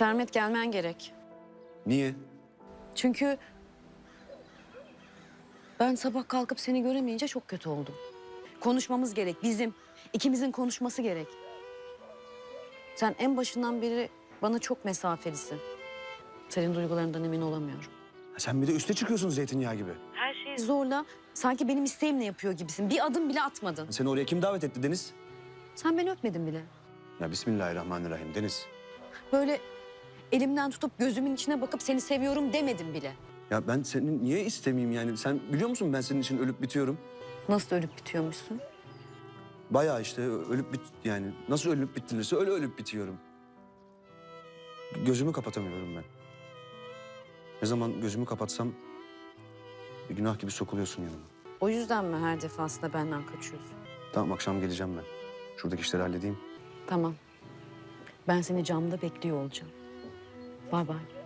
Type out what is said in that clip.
Sermet gelmen gerek. Niye? Çünkü ben sabah kalkıp seni göremeyince çok kötü oldum. Konuşmamız gerek bizim. ikimizin konuşması gerek. Sen en başından beri bana çok mesafelisin. Senin duygularından emin olamıyorum. Sen bir de üste çıkıyorsun zeytinyağı gibi. Her şeyi zorla sanki benim isteğimle yapıyor gibisin. Bir adım bile atmadın. Seni oraya kim davet etti Deniz? Sen beni öpmedin bile. Ya Bismillahirrahmanirrahim Deniz. Böyle elimden tutup gözümün içine bakıp seni seviyorum demedim bile. Ya ben senin niye istemeyeyim yani? Sen biliyor musun ben senin için ölüp bitiyorum? Nasıl ölüp bitiyormuşsun? Bayağı işte ölüp bit yani nasıl ölüp bitilirse öyle ölüp bitiyorum. Gözümü kapatamıyorum ben. Ne zaman gözümü kapatsam bir günah gibi sokuluyorsun yanıma. O yüzden mi her defasında benden kaçıyorsun? Tamam akşam geleceğim ben. Şuradaki işleri halledeyim. Tamam. Ben seni camda bekliyor olacağım. Bay bay.